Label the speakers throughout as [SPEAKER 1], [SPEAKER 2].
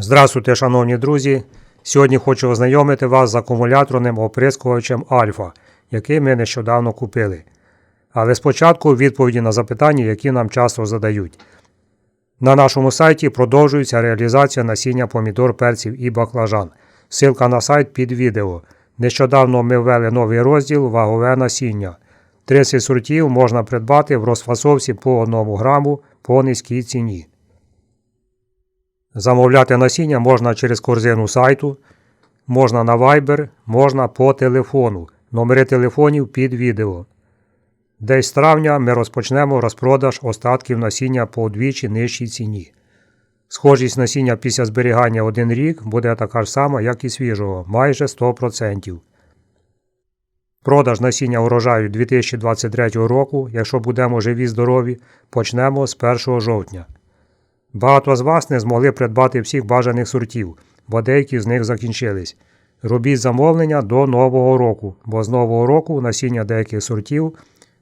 [SPEAKER 1] Здравствуйте, шановні друзі! Сьогодні хочу ознайомити вас з акумуляторним оприскувачем Альфа, який ми нещодавно купили. Але спочатку відповіді на запитання, які нам часто задають. На нашому сайті продовжується реалізація насіння помідор, перців і баклажан. Ссылка на сайт під відео. Нещодавно ми ввели новий розділ Вагове насіння. 30 сортів можна придбати в розфасовці по 1 граму по низькій ціні. Замовляти насіння можна через корзину сайту, можна на Viber, можна по телефону. Номери телефонів під відео. Десь з травня ми розпочнемо розпродаж остатків насіння по вдвічі нижчій ціні. Схожість насіння після зберігання один рік буде така ж сама, як і свіжого, майже 100%. Продаж насіння урожаю 2023 року, якщо будемо живі здорові, почнемо з 1 жовтня. Багато з вас не змогли придбати всіх бажаних сортів, бо деякі з них закінчились. Робіть замовлення до Нового року, бо з Нового року насіння деяких сортів,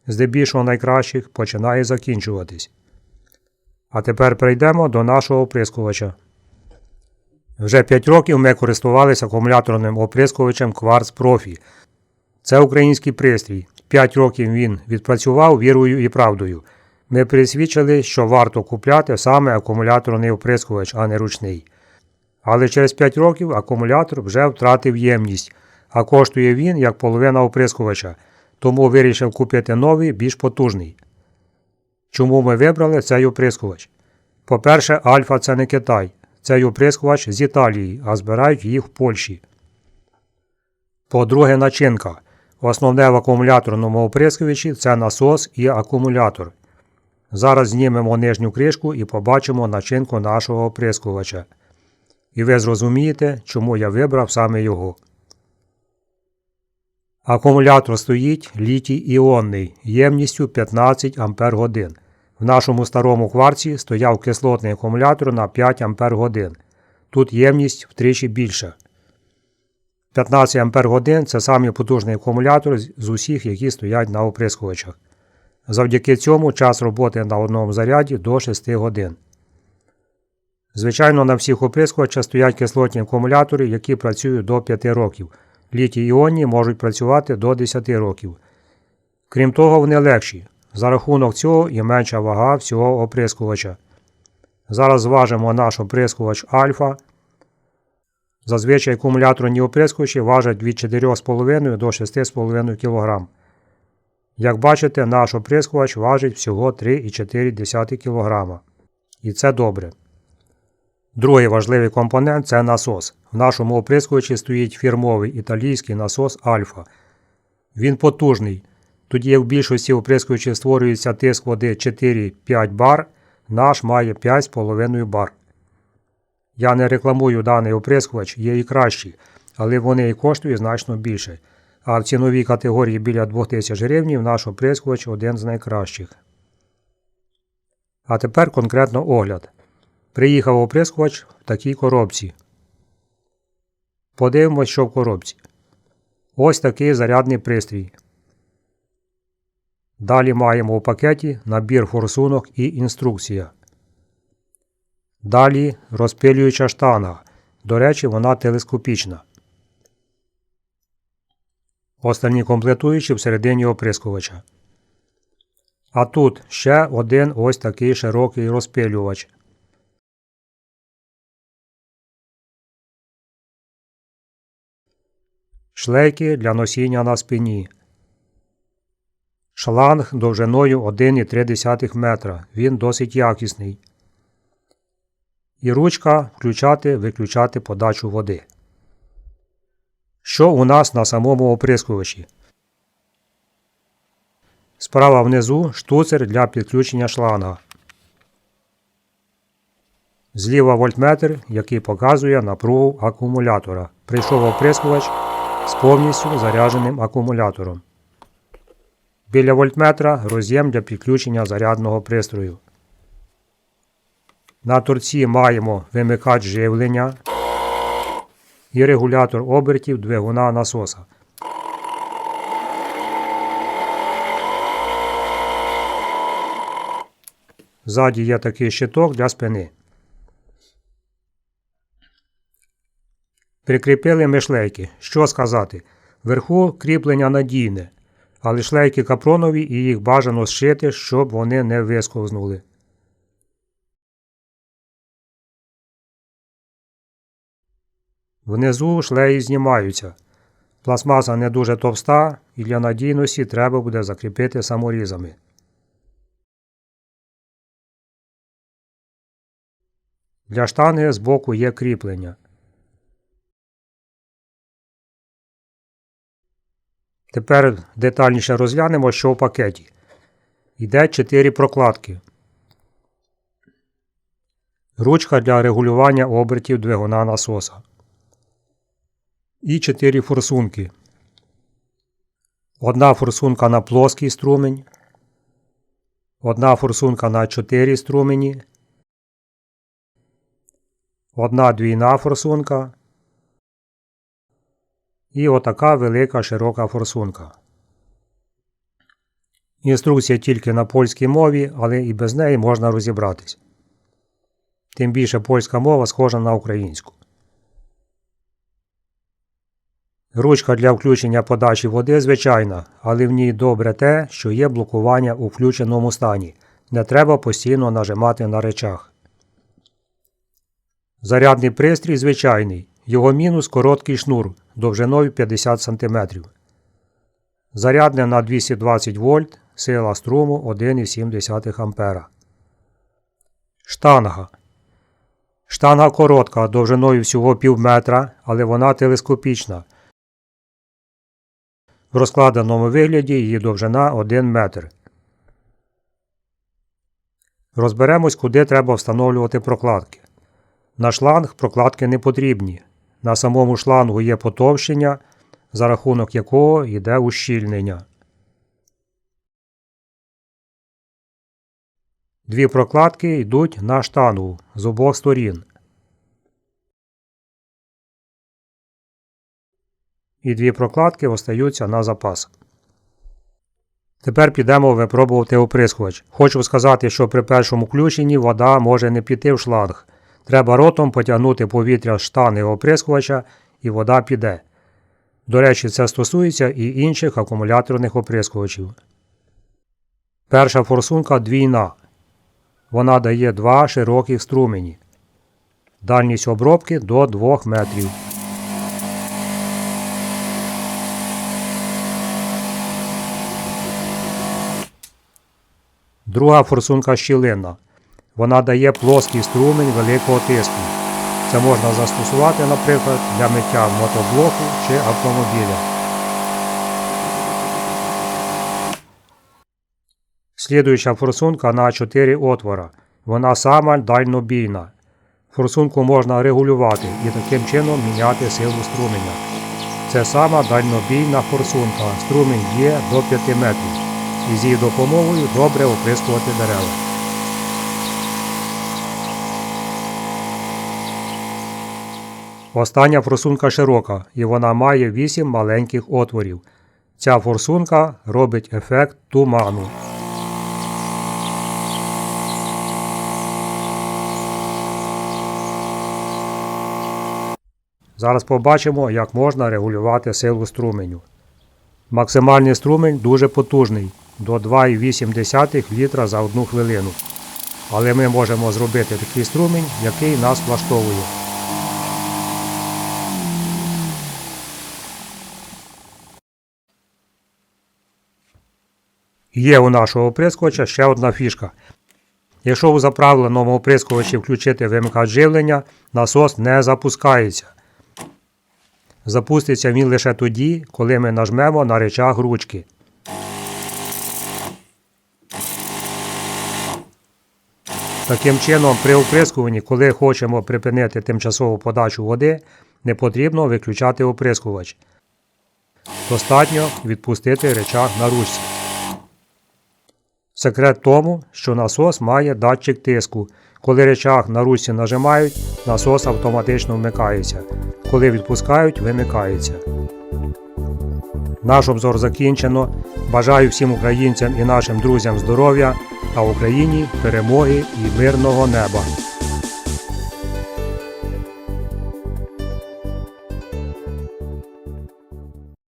[SPEAKER 1] здебільшого найкращих, починає закінчуватись. А тепер перейдемо до нашого оприскувача. Вже 5 років ми користувалися акумуляторним оприскувачем Quartz Profi. Це український пристрій. 5 років він відпрацював вірою і правдою. Ми пересвідчили, що варто купляти саме акумуляторний оприскувач, а не ручний. Але через 5 років акумулятор вже втратив ємність, а коштує він як половина оприскувача, тому вирішив купити новий, більш потужний. Чому ми вибрали цей оприскувач? По-перше, Альфа це не Китай, цей оприскувач з Італії, а збирають їх в Польщі. По-друге, начинка. Основне в акумуляторному оприскувачі це насос і акумулятор. Зараз знімемо нижню кришку і побачимо начинку нашого оприскувача. І ви зрозумієте, чому я вибрав саме його. Акумулятор стоїть літій іонний ємністю 15 Ах. В нашому старому кварці стояв кислотний акумулятор на 5 Ах. Тут ємність втричі більша. 15 Ах це самий потужний акумулятор з усіх, які стоять на оприскувачах. Завдяки цьому час роботи на одному заряді до 6 годин. Звичайно, на всіх оприскувачах стоять кислотні акумулятори, які працюють до 5 років. Літій іонні можуть працювати до 10 років. Крім того, вони легші. За рахунок цього і менша вага всього оприскувача. Зараз зважимо наш оприскувач альфа. Зазвичай акумуляторні оприскувачі важать від 4,5 до 6,5 кг. Як бачите, наш оприскувач важить всього 3,4 кг. І це добре. Другий важливий компонент це насос. В нашому оприскувачі стоїть фірмовий італійський насос Альфа. Він потужний. Тоді в більшості оприскувачів створюється тиск води 4-5 бар, наш має 5,5 бар. Я не рекламую даний оприскувач, є і кращі, але вони і коштують значно більше. А в ціновій категорії біля 2000 гривень наш оприскувач один з найкращих. А тепер конкретно огляд. Приїхав оприскувач в такій коробці. Подивимось, що в коробці. Ось такий зарядний пристрій. Далі маємо у пакеті набір форсунок і інструкція. Далі розпилююча штанга. До речі, вона телескопічна. Останні комплектуючі всередині оприскувача. А тут ще один ось такий широкий розпилювач. Шлейки для носіння на спині. Шланг довжиною 1,3 метра. Він досить якісний. І ручка включати виключати подачу води. Що у нас на самому оприскувачі? Справа внизу штуцер для підключення шланга. Зліва вольтметр, який показує напругу акумулятора. Прийшов оприскувач з повністю зарядженим акумулятором. Біля вольтметра роз'єм для підключення зарядного пристрою. На торці маємо вимикач живлення і регулятор обертів двигуна насоса. Ззаді є такий щиток для спини. Прикріпили ми шлейки. Що сказати? Вверху кріплення надійне, але шлейки капронові і їх бажано зшити, щоб вони не висковзнули. Внизу шлеї знімаються. Пластмаса не дуже товста і для надійності треба буде закріпити саморізами. Для штанги збоку є кріплення. Тепер детальніше розглянемо, що в пакеті. Йде 4 прокладки. Ручка для регулювання обертів двигуна насоса. І 4 форсунки. Одна форсунка на плоский струмень. Одна форсунка на 4 струмені. Одна двійна форсунка. І отака велика широка форсунка. Інструкція тільки на польській мові, але і без неї можна розібратись. Тим більше польська мова схожа на українську. Ручка для включення подачі води звичайна, але в ній добре те, що є блокування у включеному стані. Не треба постійно нажимати на речах. Зарядний пристрій звичайний. Його мінус короткий шнур довжиною 50 см. Зарядне на 220 вольт, сила струму 1,7 А. Штанга. Штанга коротка довжиною всього пів метра, але вона телескопічна. В розкладеному вигляді її довжина 1 метр. Розберемось, куди треба встановлювати прокладки. На шланг прокладки не потрібні. На самому шлангу є потовщення, за рахунок якого йде ущільнення. Дві прокладки йдуть на штангу з обох сторін. І дві прокладки остаються на запас. Тепер підемо випробувати оприскувач. Хочу сказати, що при першому включенні вода може не піти в шланг. Треба ротом потягнути повітря з штани оприскувача і вода піде. До речі, це стосується і інших акумуляторних оприскувачів. Перша форсунка двійна. Вона дає два широких струмені. Дальність обробки до 2 метрів. Друга форсунка щілинна. Вона дає плоский струмень великого тиску. Це можна застосувати, наприклад, для миття мотоблоку чи автомобіля. Слідуюча форсунка на 4 отвора. Вона сама дальнобійна. Форсунку можна регулювати і таким чином міняти силу струменя. Це сама дальнобійна форсунка. Струмень є до 5 метрів. І з її допомогою добре оприскувати дерева. Остання форсунка широка, і вона має 8 маленьких отворів. Ця форсунка робить ефект туману. Зараз побачимо, як можна регулювати силу струменю. Максимальний струмень дуже потужний до 2,8 літра за одну хвилину. Але ми можемо зробити такий струмень, який нас влаштовує. Є у нашого оприскувача ще одна фішка. Якщо у заправленому оприскувачі включити вимикач живлення, насос не запускається. Запуститься він лише тоді, коли ми нажмемо на речах ручки. Таким чином, при оприскуванні, коли хочемо припинити тимчасову подачу води, не потрібно виключати оприскувач. Достатньо відпустити речах на ручці. Секрет тому, що насос має датчик тиску. Коли речах на ручці нажимають, насос автоматично вмикається. Коли відпускають, вимикається. Наш обзор закінчено. Бажаю всім українцям і нашим друзям здоров'я, а Україні перемоги і мирного неба.